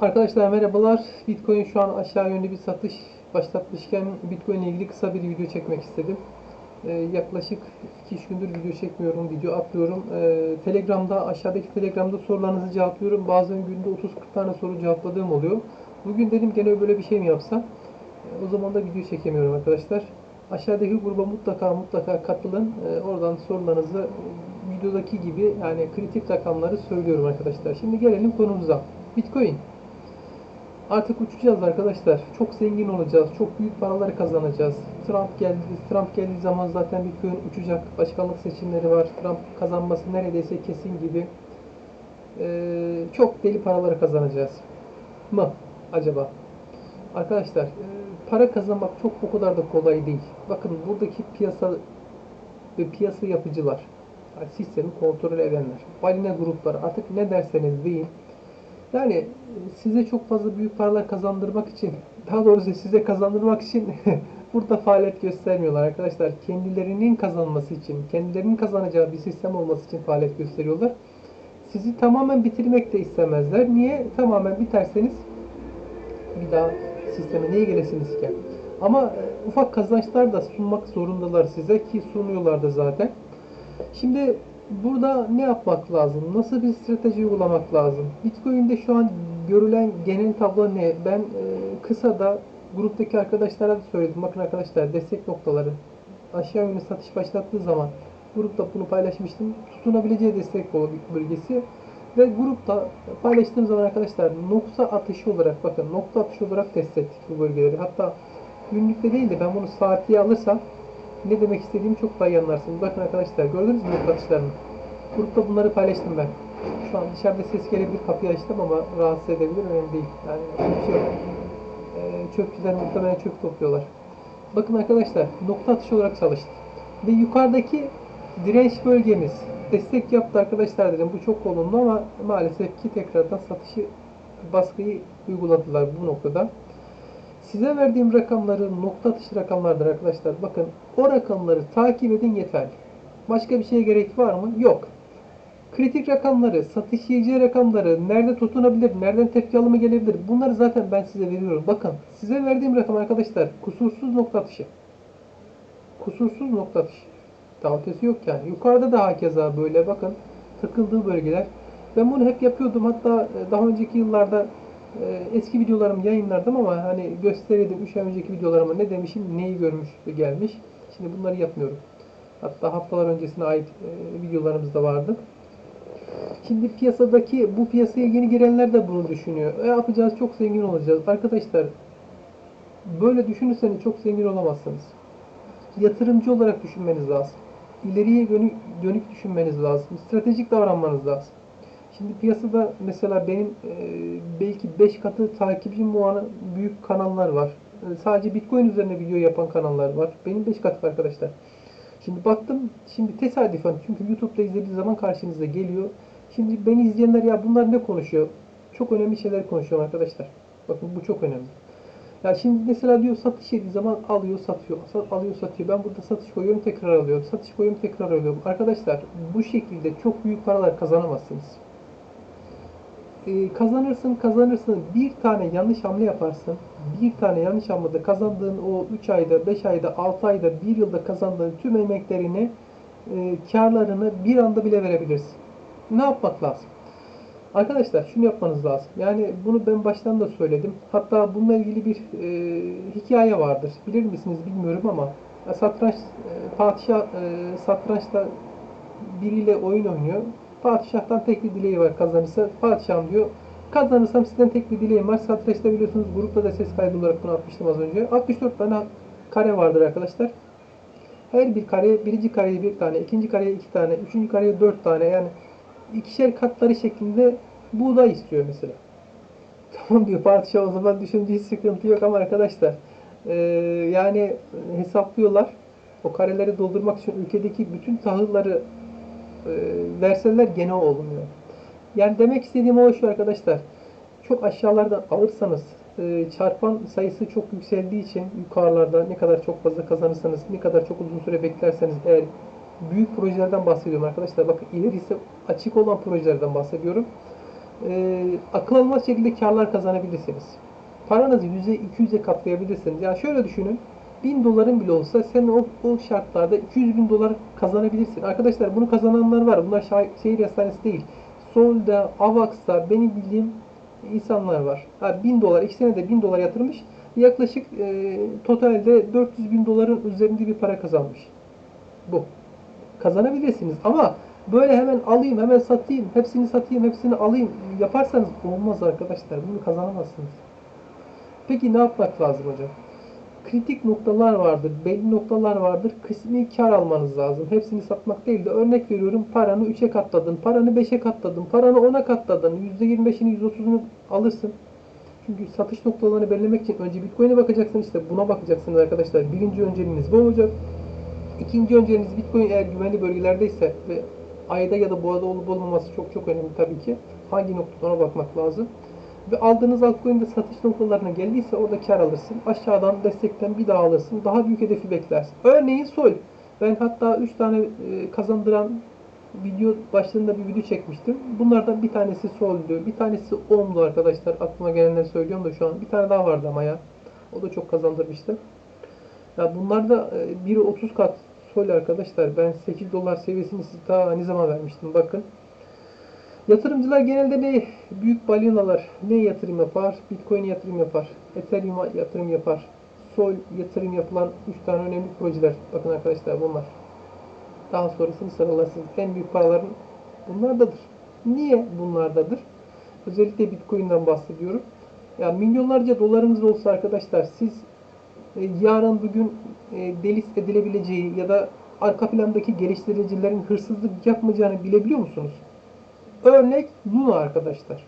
Arkadaşlar merhabalar. Bitcoin şu an aşağı yönlü bir satış başlatmışken Bitcoin ile ilgili kısa bir video çekmek istedim. Ee, yaklaşık 2-3 gündür video çekmiyorum, video atlıyorum. Ee, Telegram'da, aşağıdaki Telegram'da sorularınızı cevaplıyorum. Bazen günde 30-40 tane soru cevapladığım oluyor. Bugün dedim gene böyle bir şey mi yapsam? Ee, o zaman da video çekemiyorum arkadaşlar. Aşağıdaki gruba mutlaka mutlaka katılın. Ee, oradan sorularınızı videodaki gibi yani kritik rakamları söylüyorum arkadaşlar. Şimdi gelelim konumuza. Bitcoin. Artık uçacağız arkadaşlar. Çok zengin olacağız. Çok büyük paraları kazanacağız. Trump geldi. Trump geldiği zaman zaten Bitcoin uçacak. Başkanlık seçimleri var. Trump kazanması neredeyse kesin gibi. Ee, çok deli paraları kazanacağız. Mı acaba? Arkadaşlar e, para kazanmak çok o kadar da kolay değil. Bakın buradaki piyasa ve piyasa yapıcılar, yani sistemi kontrol edenler, balina grupları artık ne derseniz deyin. Yani size çok fazla büyük paralar kazandırmak için, daha doğrusu size kazandırmak için burada faaliyet göstermiyorlar arkadaşlar. Kendilerinin kazanması için, kendilerinin kazanacağı bir sistem olması için faaliyet gösteriyorlar. Sizi tamamen bitirmek de istemezler. Niye? Tamamen biterseniz bir daha sisteme niye gelesiniz ki? Ama e, ufak kazançlar da sunmak zorundalar size ki sunuyorlar da zaten. Şimdi burada ne yapmak lazım? Nasıl bir strateji uygulamak lazım? Bitcoin'de şu an görülen genel tablo ne? Ben e, kısa da gruptaki arkadaşlara da söyledim. Bakın arkadaşlar destek noktaları aşağı yönlü satış başlattığı zaman grupta bunu paylaşmıştım. Tutunabileceği destek bölgesi ve grupta paylaştığım zaman arkadaşlar nokta atışı olarak bakın nokta atışı olarak test ettik bu bölgeleri. Hatta günlükte değil de ben bunu saatliğe alırsam ne demek istediğimi çok daha iyi anlarsınız. Bakın arkadaşlar gördünüz mü nokta atışlarını? Grupta bunları paylaştım ben. Şu an dışarıda ses gelebilir kapıyı açtım ama rahatsız edebilir önemli değil. Yani bir şey yok. Ee, çöpçüler muhtemelen çöp topluyorlar. Bakın arkadaşlar nokta atışı olarak çalıştı. Ve yukarıdaki direnç bölgemiz destek yaptı arkadaşlar dedim. Bu çok olumlu ama maalesef ki tekrardan satışı baskıyı uyguladılar bu noktada. Size verdiğim rakamları nokta atışı rakamlardır arkadaşlar. Bakın o rakamları takip edin yeterli. Başka bir şeye gerek var mı? Yok. Kritik rakamları, satış yiyeceği rakamları, nerede tutunabilir, nereden tepki alımı gelebilir bunları zaten ben size veriyorum. Bakın size verdiğim rakam arkadaşlar kusursuz nokta atışı. Kusursuz nokta atışı. Daha yok yani. Yukarıda da hakeza böyle bakın takıldığı bölgeler. Ben bunu hep yapıyordum. Hatta e, daha önceki yıllarda eski videolarımı yayınlardım ama hani gösterirdim 3 ay önceki videolarıma ne demişim, neyi görmüş ve gelmiş. Şimdi bunları yapmıyorum. Hatta haftalar öncesine ait e, videolarımız da vardı. Şimdi piyasadaki bu piyasaya yeni girenler de bunu düşünüyor. E yapacağız çok zengin olacağız. Arkadaşlar böyle düşünürseniz çok zengin olamazsınız. Yatırımcı olarak düşünmeniz lazım. İleriye dönük düşünmeniz lazım. Stratejik davranmanız lazım. Şimdi piyasada mesela benim e, belki 5 katı takipçim olan büyük kanallar var. E, sadece Bitcoin üzerine video yapan kanallar var. Benim 5 katı arkadaşlar. Şimdi baktım, şimdi tesadüfen çünkü YouTube'da izlediği zaman karşınıza geliyor. Şimdi beni izleyenler ya bunlar ne konuşuyor? Çok önemli şeyler konuşuyorum arkadaşlar. Bakın bu çok önemli. Ya şimdi mesela diyor satış yediği zaman alıyor satıyor. Sat, alıyor satıyor. Ben burada satış koyuyorum tekrar alıyorum. Satış koyuyorum tekrar alıyorum. Arkadaşlar bu şekilde çok büyük paralar kazanamazsınız. Ee, kazanırsın kazanırsın bir tane yanlış hamle yaparsın. Bir tane yanlış hamlede kazandığın o 3 ayda, 5 ayda, 6 ayda, 1 yılda kazandığın tüm emeklerini, e, karlarını bir anda bile verebilirsin. Ne yapmak lazım? Arkadaşlar şunu yapmanız lazım. Yani bunu ben baştan da söyledim. Hatta bununla ilgili bir e, hikaye vardır. Bilir misiniz bilmiyorum ama satranç e, padişah e, satrançta biriyle oyun oynuyor. Padişah'tan tek bir dileği var kazanırsa. Padişahım diyor. Kazanırsam sizden tek bir dileğim var. Satrançta biliyorsunuz grupta da ses kaydı olarak bunu atmıştım az önce. 64 tane kare vardır arkadaşlar. Her bir kare, birinci kareye bir tane, ikinci kareye iki tane, üçüncü kareye dört tane yani ikişer katları şeklinde buğday istiyor mesela. Tamam diyor padişah o zaman düşünce hiç sıkıntı yok ama arkadaşlar e, yani hesaplıyorlar. O kareleri doldurmak için ülkedeki bütün tahılları verseler gene olmuyor. Yani demek istediğim o şu arkadaşlar. Çok aşağılardan alırsanız e, çarpan sayısı çok yükseldiği için yukarılarda ne kadar çok fazla kazanırsanız, ne kadar çok uzun süre beklerseniz eğer büyük projelerden bahsediyorum arkadaşlar. Bakın ilerisi açık olan projelerden bahsediyorum. e, akıl almaz şekilde karlar kazanabilirsiniz. Paranızı yüzde 200'e katlayabilirsiniz. Yani şöyle düşünün. 1000 doların bile olsa sen o, o şartlarda 200 bin dolar kazanabilirsin. Arkadaşlar bunu kazananlar var. Bunlar şah- şehir hastanesi değil. Sol'da, Avax'ta benim bildiğim insanlar var. Ha, 1000 dolar, iki senede 1000 dolar yatırmış. Yaklaşık e, totalde 400 bin doların üzerinde bir para kazanmış. Bu. Kazanabilirsiniz ama böyle hemen alayım, hemen satayım, hepsini satayım, hepsini alayım yaparsanız olmaz arkadaşlar. Bunu kazanamazsınız. Peki ne yapmak lazım hocam? Kritik noktalar vardır, belli noktalar vardır. Kısmi kar almanız lazım. Hepsini satmak değil de örnek veriyorum paranı 3'e katladın, paranı 5'e katladın, paranı 10'a katladın. %25'ini %30'unu alırsın. Çünkü satış noktalarını belirlemek için önce Bitcoin'e bakacaksın işte buna bakacaksınız arkadaşlar. Birinci önceliğiniz bu olacak. İkinci önceliğiniz Bitcoin eğer güvenli bölgelerdeyse ve ayda ya da boğada olup olmaması çok çok önemli tabii ki. Hangi noktada ona bakmak lazım. Ve aldığınız altcoin'de satış noktalarına geldiyse orada kar alırsın. Aşağıdan destekten bir daha alırsın. Daha büyük hedefi beklersin. Örneğin Sol. Ben hatta 3 tane e, kazandıran video başlığında bir video çekmiştim. Bunlardan bir tanesi Sol'du. Bir tanesi Ohm'du arkadaşlar. Aklıma gelenleri söylüyorum da şu an. Bir tane daha vardı ama ya. O da çok kazandırmıştı. Ya bunlar da e, biri 30 kat Sol arkadaşlar. Ben 8 dolar seviyesini size ta ne zaman vermiştim bakın. Yatırımcılar genelde ne büyük balinalar ne yatırım yapar? Bitcoin yatırım yapar. Ethereum'a yatırım yapar. Sol yatırım yapılan 3 tane önemli projeler. Bakın arkadaşlar bunlar. Daha sonrasını sıralarsınız. En büyük paraların bunlardadır. Niye bunlardadır? Özellikle Bitcoin'den bahsediyorum. Ya milyonlarca dolarınız olsa arkadaşlar siz e, yarın bugün e, delis edilebileceği ya da arka plandaki geliştiricilerin hırsızlık yapmayacağını bilebiliyor musunuz? Örnek Luna arkadaşlar.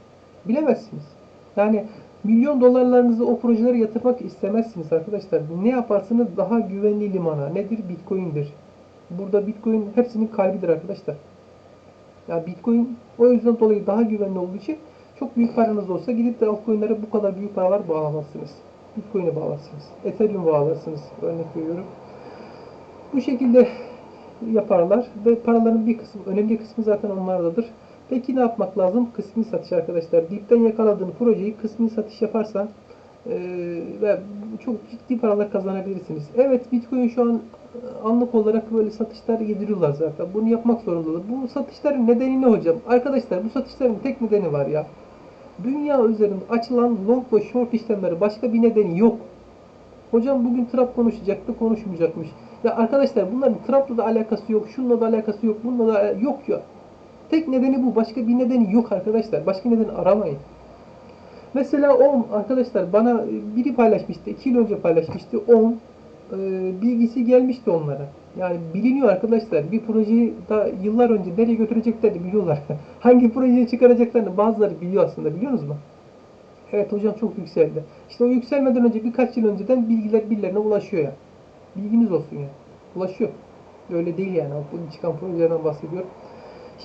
Bilemezsiniz. Yani milyon dolarlarınızı o projelere yatırmak istemezsiniz arkadaşlar. Ne yaparsınız? Daha güvenli limana. Nedir? Bitcoin'dir. Burada Bitcoin hepsinin kalbidir arkadaşlar. Yani Bitcoin o yüzden dolayı daha güvenli olduğu için çok büyük paranız olsa gidip de altcoin'lere bu kadar büyük paralar bağlamazsınız. Bitcoin'e bağlarsınız. Ethereum bağlarsınız. Örnek veriyorum. Bu şekilde yaparlar ve paraların bir kısmı, önemli kısmı zaten onlardadır. Peki ne yapmak lazım? Kısmi satış arkadaşlar. Dipten yakaladığın projeyi kısmi satış yaparsan e, ve çok ciddi paralar kazanabilirsiniz. Evet Bitcoin şu an anlık olarak böyle satışlar yediriyorlar zaten. Bunu yapmak zorundalar. Bu satışların nedeni ne hocam? Arkadaşlar bu satışların tek nedeni var ya. Dünya üzerinde açılan long ve short işlemleri başka bir nedeni yok. Hocam bugün Trump konuşacaktı, konuşmayacakmış. Ya arkadaşlar bunların Trump'la da alakası yok, şununla da alakası yok, bununla da yok ya. Tek nedeni bu. Başka bir nedeni yok arkadaşlar. Başka nedeni aramayın. Mesela OM arkadaşlar bana biri paylaşmıştı. 2 yıl önce paylaşmıştı. OM e, bilgisi gelmişti onlara. Yani biliniyor arkadaşlar. Bir projeyi da yıllar önce nereye götüreceklerini biliyorlar. Hangi projeyi çıkaracaklarını bazıları biliyor aslında. Biliyor musunuz mu? Evet hocam çok yükseldi. İşte o yükselmeden önce birkaç yıl önceden bilgiler birilerine ulaşıyor ya. Bilginiz olsun ya. Ulaşıyor. Öyle değil yani. Bu çıkan projelerden bahsediyorum.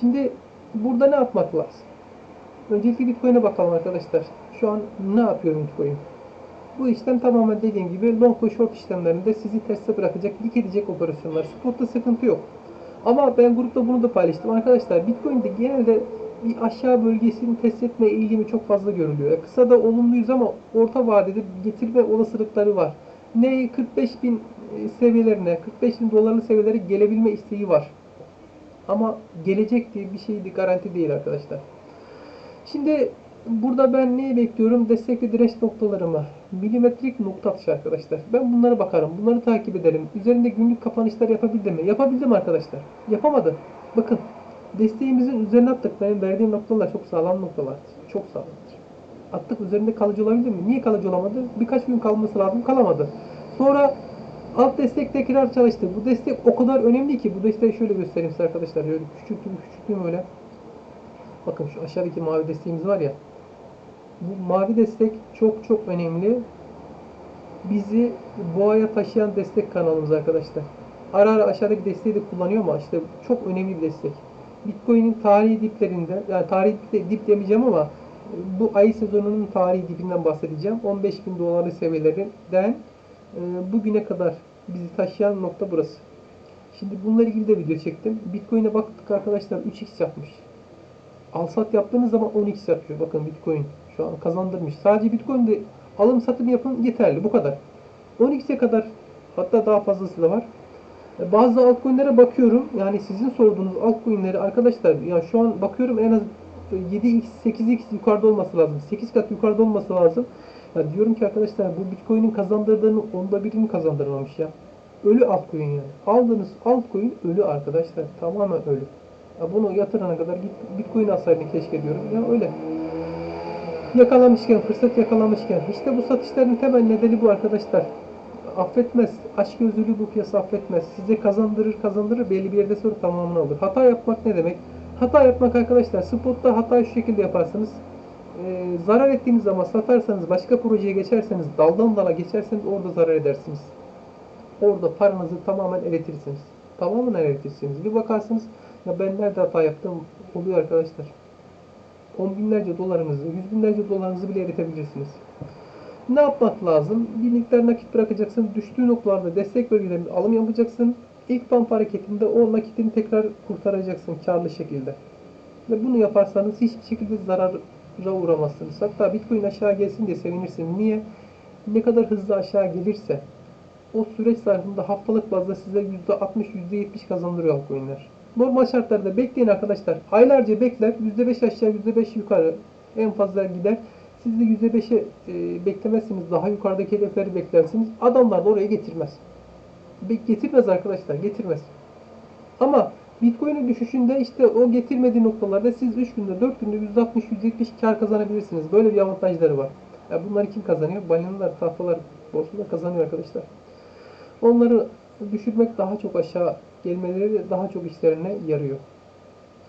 Şimdi burada ne yapmak lazım? Öncelikle Bitcoin'e bakalım arkadaşlar. Şu an ne yapıyor Bitcoin? Bu işlem tamamen dediğim gibi long ve short işlemlerinde sizi terste bırakacak, lik edecek operasyonlar. Spotta sıkıntı yok. Ama ben grupta bunu da paylaştım. Arkadaşlar Bitcoin'de genelde bir aşağı bölgesini test etme eğilimi çok fazla görülüyor. Yani kısa da olumluyuz ama orta vadede getirme olasılıkları var. Ne 45 bin seviyelerine, 45 bin dolarlı seviyelere gelebilme isteği var. Ama gelecek diye bir şey garanti değil arkadaşlar. Şimdi burada ben neyi bekliyorum? Destek ve direnç noktalarımı. Milimetrik nokta atışı arkadaşlar. Ben bunlara bakarım. Bunları takip ederim. Üzerinde günlük kapanışlar yapabildim mi? Yapabildim arkadaşlar. Yapamadı. Bakın. Desteğimizin üzerine attık. Benim verdiğim noktalar çok sağlam noktalar. Çok sağlamdır. Attık üzerinde kalıcı olabildi mi? Niye kalıcı olamadı? Birkaç gün kalması lazım. Kalamadı. Sonra Alt destek tekrar çalıştı. Bu destek o kadar önemli ki bu desteği şöyle göstereyim size arkadaşlar. Şöyle küçülttüm küçülttüm öyle. Bakın şu aşağıdaki mavi desteğimiz var ya. Bu mavi destek çok çok önemli. Bizi boğaya taşıyan destek kanalımız arkadaşlar. Ara ara aşağıdaki desteği de kullanıyor ama işte çok önemli bir destek. Bitcoin'in tarihi diplerinde, yani tarihi dip, dip demeyeceğim ama bu ay sezonunun tarihi dipinden bahsedeceğim. 15 bin dolarlı seviyelerinden bugüne kadar bizi taşıyan nokta burası. Şimdi bununla ilgili de video çektim. Bitcoin'e baktık arkadaşlar 3x yapmış. al sat yaptığınız zaman 10x yapıyor. Bakın Bitcoin şu an kazandırmış. Sadece Bitcoin'de alım satım yapın yeterli. Bu kadar. 10x'e kadar hatta daha fazlası da var. E, Bazı altcoin'lere bakıyorum. Yani sizin sorduğunuz altcoin'leri arkadaşlar ya şu an bakıyorum en az 7x 8x yukarıda olması lazım. 8 kat yukarıda olması lazım. Ya diyorum ki arkadaşlar bu Bitcoin'in kazandırdığını onda birini kazandırmamış ya. Ölü altcoin yani. Aldığınız altcoin ölü arkadaşlar. Tamamen ölü. Ya bunu yatırana kadar git Bitcoin alsaydın keşke diyorum. Ya öyle. Yakalamışken, fırsat yakalamışken. işte bu satışların temel nedeni bu arkadaşlar. Affetmez. Aşk gözlülüğü bu piyasa affetmez. Size kazandırır kazandırır belli bir yerde sonra tamamını alır. Hata yapmak ne demek? Hata yapmak arkadaşlar spotta hatayı şu şekilde yaparsınız. Ee, zarar ettiğiniz zaman satarsanız başka projeye geçerseniz daldan dala geçerseniz orada zarar edersiniz. Orada paranızı tamamen eritirsiniz. Tamamen eritirsiniz. Bir bakarsınız ya ben nerede hata yaptım oluyor arkadaşlar. On binlerce dolarınızı, yüz binlerce dolarınızı bile eritebilirsiniz. Ne yapmak lazım? Bir miktar nakit bırakacaksın. Düştüğü noktalarda destek bölgelerinde alım yapacaksın. İlk pump hareketinde o nakitini tekrar kurtaracaksın karlı şekilde. Ve bunu yaparsanız hiçbir şekilde zarara uğramazsınız. Hatta Bitcoin aşağı gelsin diye sevinirsiniz. Niye? Ne kadar hızlı aşağı gelirse o süreç zarfında haftalık bazda size %60, %70 kazandırıyor altcoin'ler. Normal şartlarda bekleyin arkadaşlar. Aylarca bekler. %5 aşağı, %5 yukarı en fazla gider. Siz de %5'e e, beklemezsiniz. Daha yukarıdaki hedefleri beklersiniz. Adamlar da oraya getirmez. Be- Getirmez arkadaşlar. Getirmez. Ama Bitcoin'in düşüşünde işte o getirmediği noktalarda siz 3 günde 4 günde %60 %70 kar kazanabilirsiniz. Böyle bir avantajları var. Ya bunları kim kazanıyor? Balinalar, tahtalar borsada kazanıyor arkadaşlar. Onları düşürmek daha çok aşağı gelmeleri daha çok işlerine yarıyor.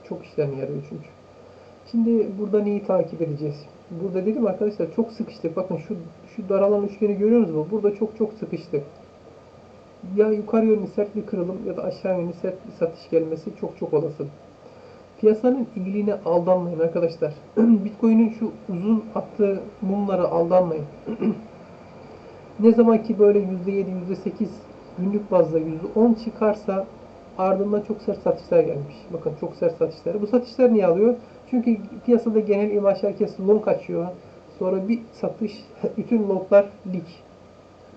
Çok işlerine yarıyor çünkü. Şimdi burada neyi takip edeceğiz? Burada dedim arkadaşlar çok sıkıştık. Bakın şu şu daralan üçgeni görüyorsunuz mu? Burada çok çok sıkıştık. Ya yukarı yönlü sert bir kırılım ya da aşağı yönlü sert bir satış gelmesi çok çok olası. Piyasanın iyiliğine aldanmayın arkadaşlar. Bitcoin'in şu uzun attığı mumlara aldanmayın. ne zaman ki böyle %7, %8 günlük bazda %10 çıkarsa ardından çok sert satışlar gelmiş. Bakın çok sert satışlar. Bu satışlar niye alıyor? Çünkü piyasada genel imaj herkes long açıyor. Sonra bir satış, bütün longlar lik.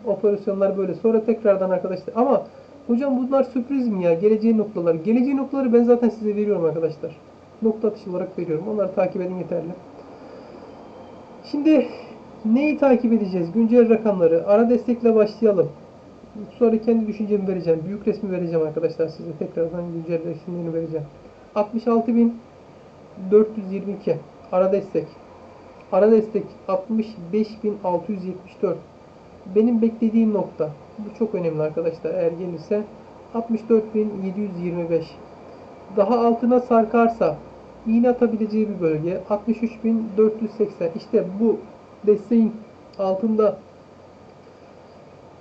Operasyonlar böyle. Sonra tekrardan arkadaşlar. Ama hocam bunlar sürpriz mi ya? Geleceğin noktaları. Geleceğin noktaları ben zaten size veriyorum arkadaşlar. Nokta atışı olarak veriyorum. Onları takip edin yeterli. Şimdi neyi takip edeceğiz? Güncel rakamları. Ara destekle başlayalım. Sonra kendi düşüncemi vereceğim. Büyük resmi vereceğim arkadaşlar size. Tekrardan güncel resimlerini vereceğim. 66.422 ara destek. Ara destek 65.674. Benim beklediğim nokta. Bu çok önemli arkadaşlar. Eğer gelirse 64.725. Daha altına sarkarsa iğne atabileceği bir bölge 63.480. İşte bu desteğin altında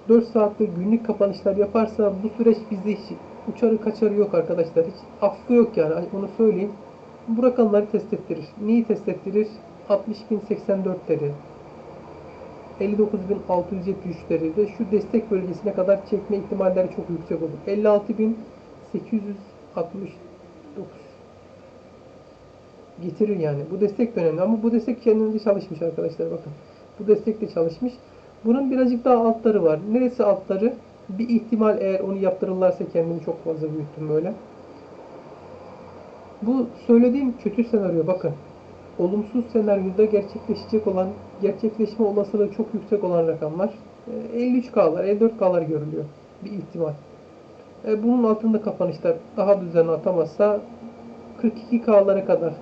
4 saatte günlük kapanışlar yaparsa bu süreç bizde hiç uçarı kaçarı yok arkadaşlar. Hiç affı yok yani onu söyleyeyim. Bu rakamları test ettirir. Neyi test ettirir? 60.084'leri 59.673'leri de şu destek bölgesine kadar çekme ihtimalleri çok yüksek olur. 56.869 getirir yani. Bu destek de önemli ama bu destek kendinde çalışmış arkadaşlar bakın. Bu destek de çalışmış. Bunun birazcık daha altları var. Neresi altları? Bir ihtimal eğer onu yaptırırlarsa kendimi çok fazla büyüttüm böyle. Bu söylediğim kötü senaryo bakın. Olumsuz senaryoda gerçekleşecek olan, gerçekleşme olasılığı çok yüksek olan rakamlar. e, 53K'lar, 54K'lar görülüyor. Bir ihtimal. E, Bunun altında kapanışlar daha düzenli atamazsa 42K'lara kadar,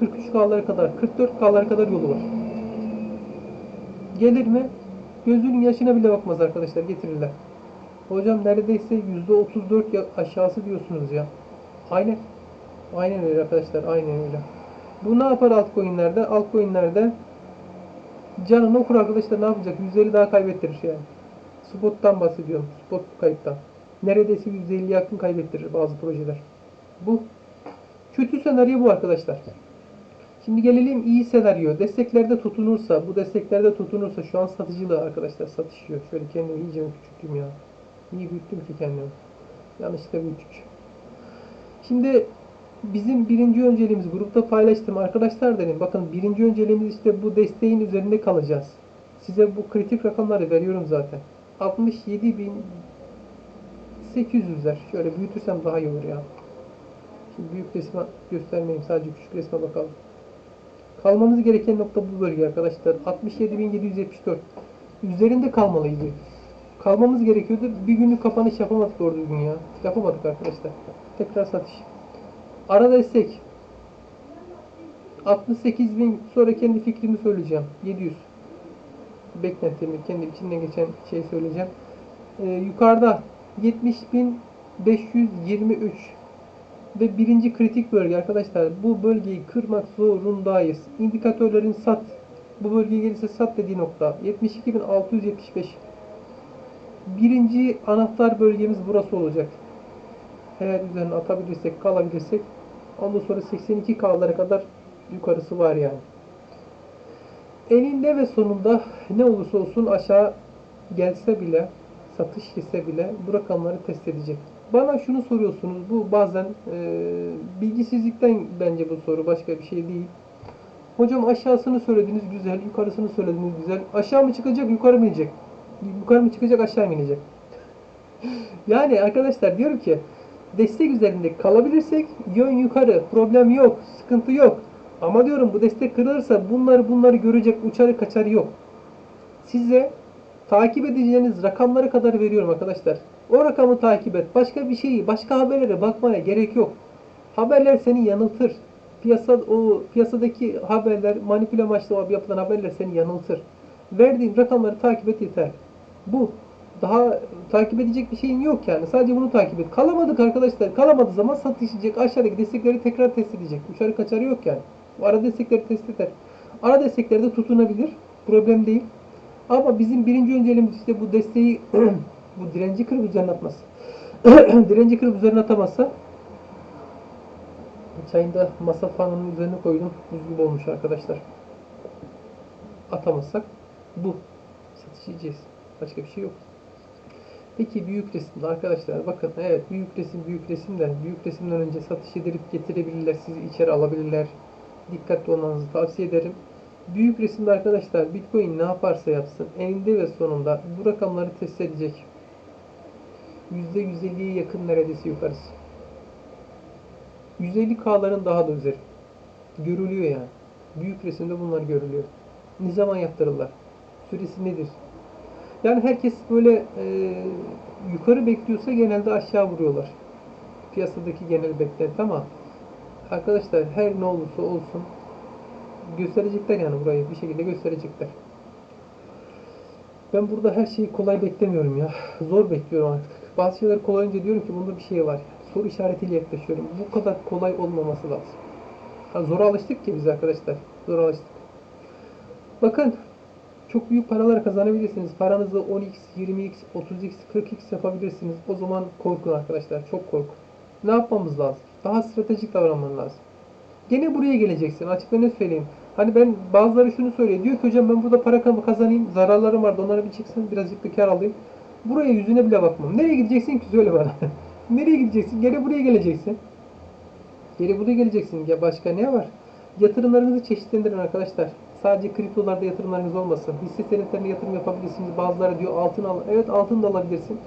43K'lara kadar, 44K'lara kadar yolu var. Gelir mi? Gözünün yaşına bile bakmaz arkadaşlar getirirler. Hocam neredeyse %34 ya- aşağısı diyorsunuz ya. Aynen. Aynen öyle arkadaşlar. Aynen öyle. Bu ne yapar altcoin'lerde? Altcoin'lerde canını okur arkadaşlar ne yapacak? 150 daha kaybettirir yani. Spot'tan bahsediyorum. Spot kayıptan. Neredeyse 150 yakın kaybettirir bazı projeler. Bu kötü senaryo bu arkadaşlar. Şimdi gelelim iyi senaryo. Desteklerde tutunursa, bu desteklerde tutunursa şu an satıcılığı arkadaşlar satışıyor. Şöyle kendimi iyice mi küçülttüm ya. Niye büyüttüm ki kendimi? Yanlışlıkla büyüttük. Şimdi bizim birinci önceliğimiz grupta paylaştım arkadaşlar dedim. Bakın birinci önceliğimiz işte bu desteğin üzerinde kalacağız. Size bu kritik rakamları veriyorum zaten. 67.800'ler. Şöyle büyütürsem daha iyi olur ya. Şimdi büyük resme göstermeyeyim. Sadece küçük resme bakalım. Kalmamız gereken nokta bu bölge arkadaşlar. 67.774. Üzerinde kalmalıydı. Kalmamız gerekiyordu. Bir günlük kapanış yapamadık doğru düzgün ya. Yapamadık arkadaşlar. Tekrar satış. Ara destek. 68 bin sonra kendi fikrimi söyleyeceğim. 700. Beklentimi kendi içinden geçen şey söyleyeceğim. Ee, yukarıda 70 bin 523 ve birinci kritik bölge arkadaşlar. Bu bölgeyi kırmak zorundayız. İndikatörlerin sat. Bu bölgeye gelirse sat dediği nokta. 72.675. Birinci anahtar bölgemiz burası olacak. Eğer üzerine atabilirsek, kalabilirsek ondan sonra 82 K'lara kadar yukarısı var yani. Eninde ve sonunda ne olursa olsun aşağı gelse bile, satış ise bile bu rakamları test edecek. Bana şunu soruyorsunuz, bu bazen e, bilgisizlikten bence bu soru, başka bir şey değil. Hocam aşağısını söylediniz güzel, yukarısını söylediniz güzel. Aşağı mı çıkacak, yukarı mı inecek? Yukarı mı çıkacak, aşağı mı inecek? Yani arkadaşlar diyorum ki destek üzerinde kalabilirsek yön yukarı, problem yok, sıkıntı yok. Ama diyorum bu destek kırılırsa bunları bunları görecek uçarı kaçarı yok. Size takip edeceğiniz rakamlara kadar veriyorum arkadaşlar. O rakamı takip et. Başka bir şeyi, başka haberlere bakmaya gerek yok. Haberler seni yanıltır. Piyasa o piyasadaki haberler, manipüle amaçlı yapılan haberler seni yanıltır. Verdiğim rakamları takip et yeter. Bu daha takip edecek bir şeyin yok yani. Sadece bunu takip et. Kalamadık arkadaşlar. Kalamadığı zaman satışacak. Aşağıdaki destekleri tekrar test edecek. Uçarı kaçarı yok yani. Bu ara destekleri test eder. Ara destekleri de tutunabilir. Problem değil. Ama bizim birinci önceliğimiz işte bu desteği bu direnci kırıp üzerine atması. direnci kırıp üzerine atamazsa çayını da masa fanının üzerine koydum. Buz gibi olmuş arkadaşlar. Atamazsak bu. Satış yiyeceğiz. Başka bir şey yok. Peki büyük resimde arkadaşlar bakın evet büyük resim büyük resim de büyük resimden önce satış edilip getirebilirler sizi içeri alabilirler. Dikkatli olmanızı tavsiye ederim. Büyük resimde arkadaşlar Bitcoin ne yaparsa yapsın eninde ve sonunda bu rakamları test edecek. %150'ye yakın neredeyse yukarısı. 150K'ların daha da üzeri. Görülüyor yani. Büyük resimde bunlar görülüyor. Ne zaman yaptırırlar? Süresi nedir? Yani herkes böyle e, yukarı bekliyorsa genelde aşağı vuruyorlar. Piyasadaki genel beklenti ama arkadaşlar her ne olursa olsun gösterecekler yani burayı bir şekilde gösterecekler. Ben burada her şeyi kolay beklemiyorum ya. Zor bekliyorum artık. Bazı şeyler kolay olunca diyorum ki bunda bir şey var. Soru işaretiyle yaklaşıyorum. Bu kadar kolay olmaması lazım. Ha, zora alıştık ki biz arkadaşlar. Zora alıştık. Bakın çok büyük paralar kazanabilirsiniz. Paranızı 10x, 20x, 30x, 40x yapabilirsiniz. O zaman korkun arkadaşlar. Çok korkun. Ne yapmamız lazım? Daha stratejik davranman lazım. Gene buraya geleceksin. Açık ve söyleyeyim. Hani ben bazıları şunu söylüyor. Diyor ki hocam ben burada para kazanayım. Zararlarım vardı. Onlara bir çıksın. Birazcık da kar alayım. Buraya yüzüne bile bakmam. Nereye gideceksin ki söyle bana. Nereye gideceksin? Gene buraya geleceksin. Geri buraya geleceksin. Ya başka ne var? Yatırımlarınızı çeşitlendirin arkadaşlar. Sadece kriptolarda yatırımlarınız olmasın. Hisse senetlerine yatırım yapabilirsiniz. Bazıları diyor altın al. Evet altın da alabilirsin.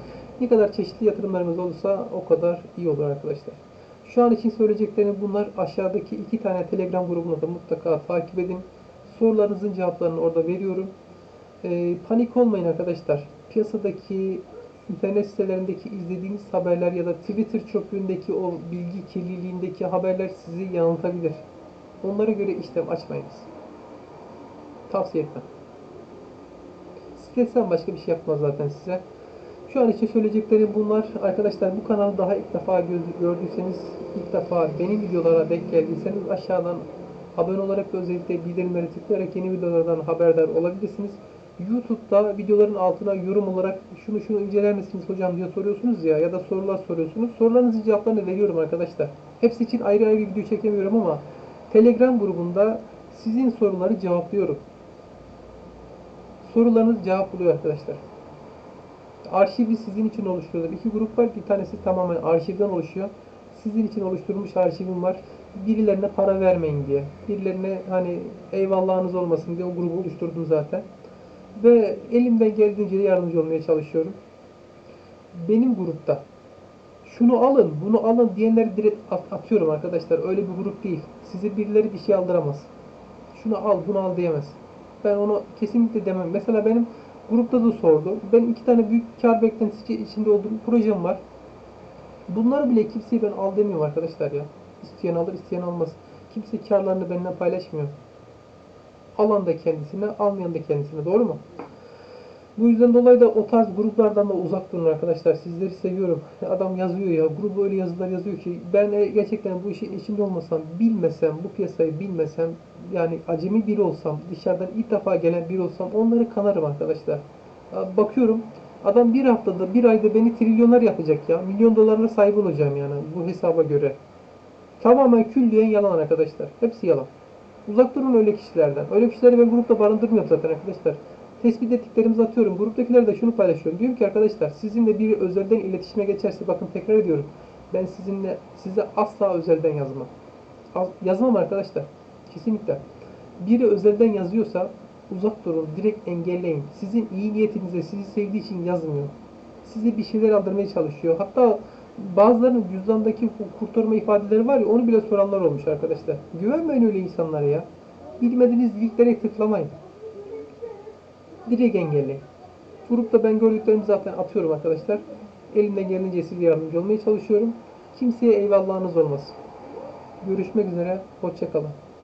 Ne kadar çeşitli yatırımlarınız olursa o kadar iyi olur arkadaşlar. Şu an için söyleyeceklerim bunlar. Aşağıdaki iki tane Telegram grubuna da mutlaka takip edin. Sorularınızın cevaplarını orada veriyorum. Ee, panik olmayın arkadaşlar. Piyasadaki internet sitelerindeki izlediğiniz haberler ya da Twitter çöplüğündeki o bilgi kirliliğindeki haberler sizi yanıltabilir. Onlara göre işlem açmayınız. Tavsiye etmem. Stresten başka bir şey yapmaz zaten size. Şu an için söyleyeceklerim bunlar. Arkadaşlar bu kanalı daha ilk defa gördüyseniz, ilk defa benim videolara denk geldiyseniz aşağıdan abone olarak özellikle bildirimleri tıklayarak yeni videolardan haberdar olabilirsiniz. YouTube'da videoların altına yorum olarak şunu şunu inceler misiniz hocam diye soruyorsunuz ya ya da sorular soruyorsunuz. Sorularınızın cevaplarını veriyorum arkadaşlar. Hepsi için ayrı ayrı video çekemiyorum ama Telegram grubunda sizin soruları cevaplıyorum. Sorularınız cevap buluyor arkadaşlar. Arşivi sizin için oluşturuyorlar. İki grup var. Bir tanesi tamamen arşivden oluşuyor. Sizin için oluşturulmuş arşivim var. Birilerine para vermeyin diye. Birilerine hani eyvallahınız olmasın diye o grubu oluşturdum zaten. Ve elimden geldiğince yardımcı olmaya çalışıyorum. Benim grupta şunu alın, bunu alın diyenleri direkt at- atıyorum arkadaşlar. Öyle bir grup değil. Size birileri bir şey aldıramaz. Şunu al, bunu al diyemez. Ben onu kesinlikle demem. Mesela benim grupta da sordu. Ben iki tane büyük kar beklentisi içinde olduğum projem var. Bunları bile kimseye ben al demiyorum arkadaşlar ya. İsteyen alır, isteyen almaz. Kimse karlarını benimle paylaşmıyor. Alan da kendisine, almayan da kendisine. Doğru mu? Bu yüzden dolayı da o tarz gruplardan da uzak durun arkadaşlar. Sizleri seviyorum. Adam yazıyor ya. Grubu öyle yazılar yazıyor ki ben e, gerçekten bu işin içinde olmasam, bilmesem, bu piyasayı bilmesem, yani acemi biri olsam, dışarıdan ilk defa gelen biri olsam onları kanarım arkadaşlar. Bakıyorum adam bir haftada, bir ayda beni trilyoner yapacak ya. Milyon dolarına sahip olacağım yani bu hesaba göre. Tamamen külliyen yalan arkadaşlar. Hepsi yalan. Uzak durun öyle kişilerden. Öyle kişileri ben grupta barındırmıyorum zaten arkadaşlar. Tespit ettiklerimizi atıyorum. Gruptakilere de şunu paylaşıyorum. Diyorum ki arkadaşlar sizinle biri özelden iletişime geçerse bakın tekrar ediyorum. Ben sizinle size asla özelden yazmam. Az- Yazmam arkadaşlar. Kesinlikle. Biri özelden yazıyorsa uzak durun. Direkt engelleyin. Sizin iyi niyetinize, sizi sevdiği için yazmıyor. Size bir şeyler aldırmaya çalışıyor. Hatta bazılarının cüzdandaki kurtarma ifadeleri var ya onu bile soranlar olmuş arkadaşlar. Güvenmeyin öyle insanlara ya. Bilmediğiniz linklere tıklamayın. Direkt engelleyin. Grupta ben gördüklerimi zaten atıyorum arkadaşlar. Elimden gelince size yardımcı olmaya çalışıyorum. Kimseye eyvallahınız olmasın. Görüşmek üzere. Hoşçakalın.